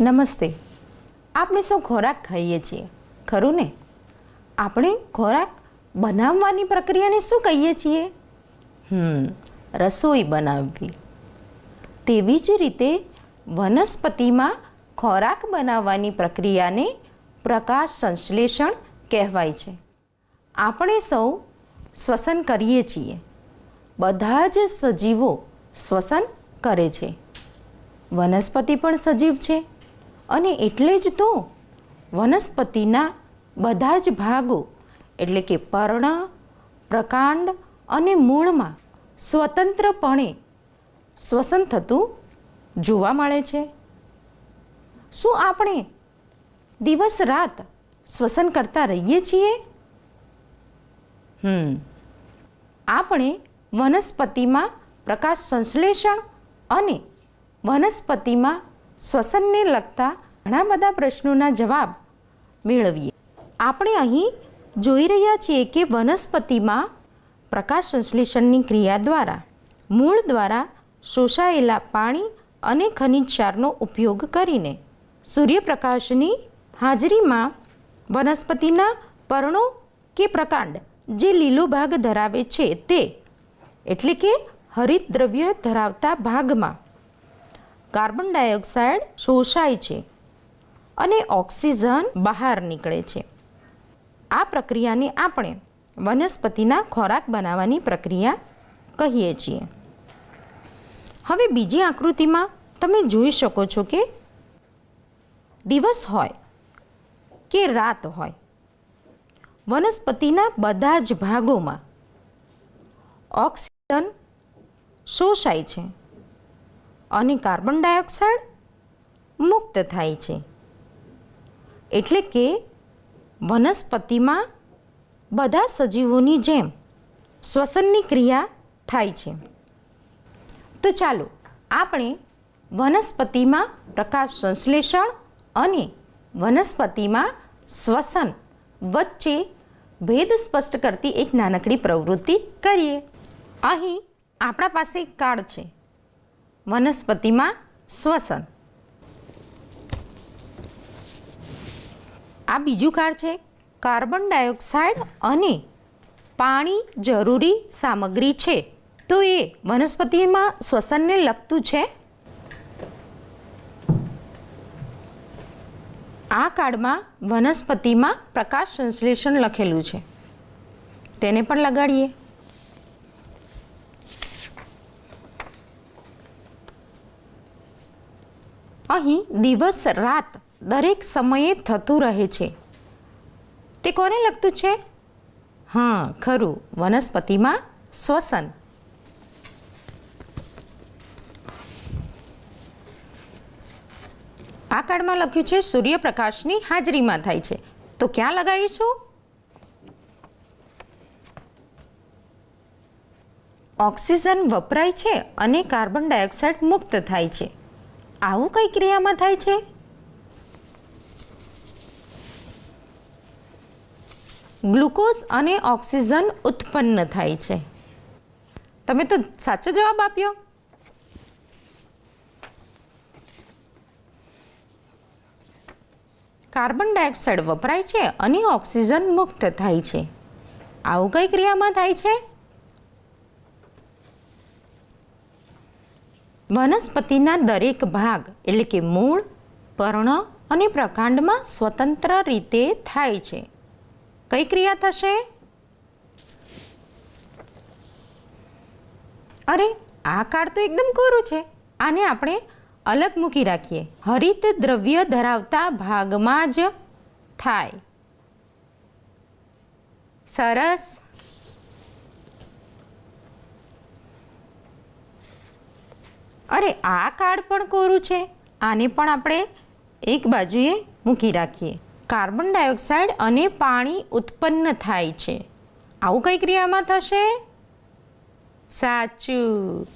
નમસ્તે. આપણે સૌ ખોરાક ખાઈએ છીએ, ખરું ને? આપણે ખોરાક બનાવવાની પ્રક્રિયાને શું કહીએ છીએ? હમ, રસોઈ બનાવવી. તેવી જ રીતે વનસ્પતિમાં ખોરાક બનાવવાની પ્રક્રિયાને પ્રકાશ સંશ્લેષણ કહેવાય છે. આપણે સૌ શ્વસન કરીએ છીએ. બધા જ સજીવો શ્વસન કરે છે. વનસ્પતિ પણ સજીવ છે. અને એટલે જ તો વનસ્પતિના બધા જ ભાગો, એટલે કે પર્ણ, પ્રકાંડ અને મૂળમાં સ્વતંત્રપણે શ્વસન થતું જોવા મળે છે. શું આપણે દિવસ રાત શ્વસન કરતા રહીએ છીએ? હમ. આપણે વનસ્પતિમાં પ્રકાશ સંશ્લેષણ અને વનસ્પતિમાં શ્વસનને લગતા ઘણા બધા પ્રશ્નોના જવાબ મેળવીએ. આપણે અહીં જોઈ રહ્યા છીએ કે વનસ્પતિમાં પ્રકાશ સંશ્લેષણની ક્રિયા દ્વારા, મૂળ દ્વારા શોષાયેલા પાણી અને ખનિજ ક્ષારનો ઉપયોગ કરીને સૂર્યપ્રકાશની હાજરીમાં વનસ્પતિના પર્ણો કે પ્રકાંડ જે લીલો ભાગ ધરાવે છે તે, એટલે કે હરિત દ્રવ્ય ધરાવતા ભાગમાં કાર્બન ડાયોક્સાઇડ શોષાય છે અને ઓક્સિજન બહાર નીકળે છે. આ પ્રક્રિયાને આપણે વનસ્પતિના ખોરાક બનાવવાની પ્રક્રિયા કહીએ છીએ. હવે બીજી આકૃતિમાં તમે જોઈ શકો છો કે દિવસ હોય કે રાત હોય, વનસ્પતિના બધા જ ભાગોમાં ઓક્સિજન શોષાય છે. અને કાર્બન ડાયોક્સાઇડ મુક્ત થાય છે. એટલે કે વનસ્પતિમાં બધા સજીવોની જેમ શ્વસનની ક્રિયા થાય છે. તો ચાલો આપણે વનસ્પતિમાં પ્રકાશ સંશ્લેષણ અને વનસ્પતિમાં શ્વસન વચ્ચે ભેદ સ્પષ્ટ કરતી એક નાનકડી પ્રવૃત્તિ કરીએ. અહીં આપણા પાસે એક કાર્ડ છે. વનસ્પતિમાં શ્વસન. આ બીજું કાર્ડ છે કાર્બન ડાયોક્સાઇડ અને પાણી જરૂરી સામગ્રી છે. તો એ વનસ્પતિમાં શ્વસનને લગતું છે? આ કાર્ડમાં વનસ્પતિમાં પ્રકાશ સંશ્લેષણ લખેલું છે. તેને પણ લગાડીએ. અહીં દિવસ રાત દરેક સમયે થતું રહે છે. તે કોને લગતું છે? હા, ખરું. વનસ્પતિમાં શ્વસન. આ કાર્ડમાં લખ્યું છે, સૂર્યપ્રકાશની હાજરીમાં થાય છે. તો ક્યાં લગાવીશું? ઓક્સિજન વપરાય છે અને કાર્બન ડાયોક્સાઇડ મુક્ત થાય છે. આવું કઈ ક્રિયામાં થાય છે? ગ્લુકોઝ અને ઓક્સિજન ઉત્પન્ન થાય છે. તમે તો સાચો જવાબ આપ્યો. કાર્બન ડાયોક્સાઇડ વપરાય છે અને ઓક્સિજન મુક્ત થાય છે. આવું કઈ ક્રિયામાં થાય છે? વનસ્પતિના દરેક ભાગ એટલે કે મૂળ, પર્ણ અને પ્રકાંડમાં સ્વતંત્ર રીતે થાય છે. કઈ ક્રિયા થશે? અરે, આ કાર્ડ તો એકદમ કોરું છે. આને આપણે અલગ મૂકી રાખીએ. હરિત દ્રવ્ય ધરાવતા ભાગમાં જ થાય. સરસ. અરે, આ કાર્ડ પણ કોરું છે? આને પણ આપણે એક બાજુએ મૂકી રાખીએ. કાર્બન ડાયોક્સાઇડ અને પાણી ઉત્પન્ન થાય છે. આવું કઈ ક્રિયામાં થશે? સાચું.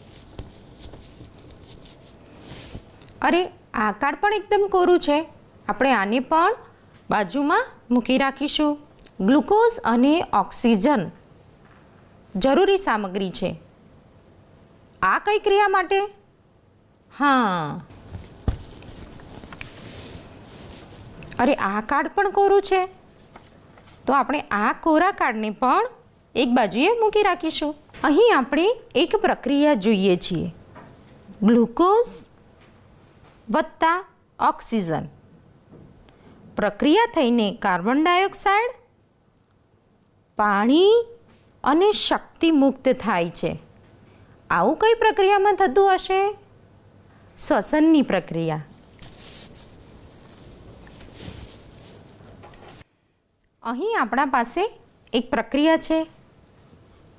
અરે, આ કાર્ડ પણ એકદમ કોરું છે. આપણે આને પણ બાજુમાં મૂકી રાખીશું. ગ્લુકોઝ અને ઓક્સિજન જરૂરી સામગ્રી છે. આ કઈ ક્રિયા માટે? હા. અરે, આ કાર્ડ પણ કોરું છે? તો આપણે આ કોરા કાર્ડને પણ એક બાજુએ મૂકી રાખીશું. અહીં આપણે એક પ્રક્રિયા જોઈએ છીએ. ગ્લુકોઝ વત્તા ઓક્સિજન. પ્રક્રિયા થઈને કાર્બન ડાયોક્સાઇડ, પાણી અને શક્તિ મુક્ત થાય છે. આવું કઈ પ્રક્રિયામાં થતું હશે? શ્વસનની પ્રક્રિયા અહીં આપણા પાસે એક પ્રક્રિયા છે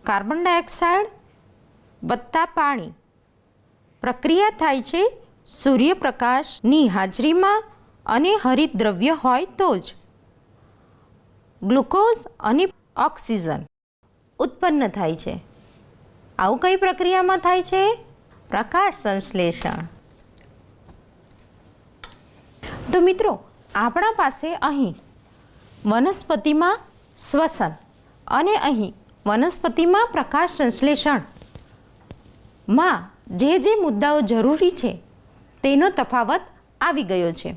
કાર્બન ડાયોક્સાઇડ વત્તા પાણી પ્રક્રિયા થાય છે સૂર્યપ્રકાશની હાજરીમાં અને હરિતદ્રવ્ય હોય તો જ. ગ્લુકોઝ અને ઓક્સિજન ઉત્પન્ન થાય છે આવું કઈ પ્રક્રિયામાં થાય છે પ્રકાશ સંશ્લેષણ તો મિત્રો, આપણા પાસે અહીં વનસ્પતિમાં શ્વસન અને અહીં વનસ્પતિમાં પ્રકાશ સંશ્લેષણમાં જે જે મુદ્દાઓ જરૂરી છે, તેનો તફાવત આવી ગયો છે.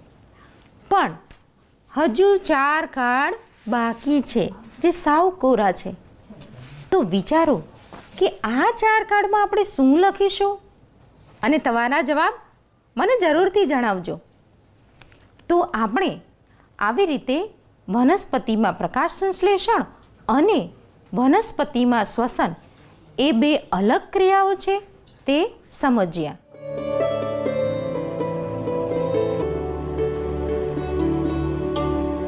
પણ હજુ ચાર કાર્ડ બાકી છે, જે સાવ કોરા છે. તો વિચારો કે આ ચાર કાર્ડમાં આપણે શું લખીશું? અને તમારા જવાબ મને જરૂરથી જણાવજો. તો આપણે આવી રીતે વનસ્પતિમાં પ્રકાશ સંશ્લેષણ અને વનસ્પતિમાં શ્વસન એ બે અલગ ક્રિયાઓ છે તે સમજ્યા.